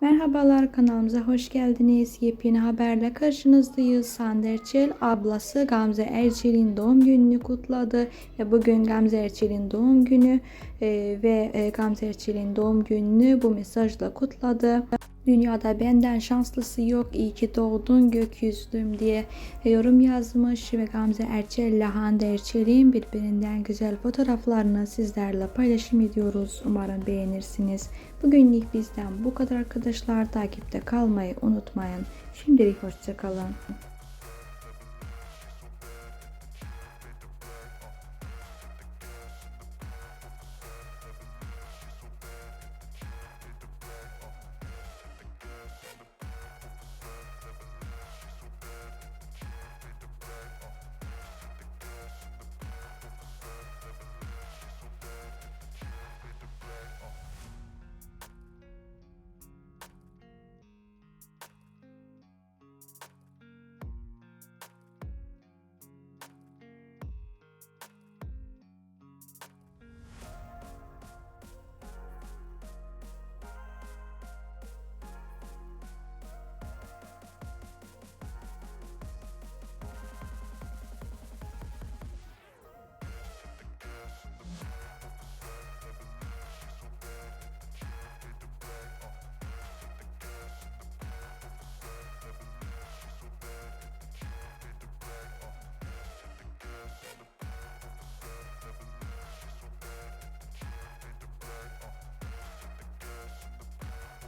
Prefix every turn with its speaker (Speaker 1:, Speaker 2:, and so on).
Speaker 1: Merhabalar kanalımıza hoş geldiniz. Yepyeni haberle karşınızdayız. Hande Erçel ablası Gamze Erçel'in doğum gününü kutladı ve bugün Gamze Erçel'in doğum günü e, ve e, Gamze Erçel'in doğum gününü bu mesajla kutladı. Dünyada benden şanslısı yok iyi ki doğdun gökyüzlüm diye yorum yazmış ve Gamze Erçel ile Hande Erçel'in birbirinden güzel fotoğraflarını sizlerle paylaşım ediyoruz. Umarım beğenirsiniz. Bugünlük bizden bu kadar arkadaşlar. Takipte kalmayı unutmayın. Şimdilik hoşçakalın.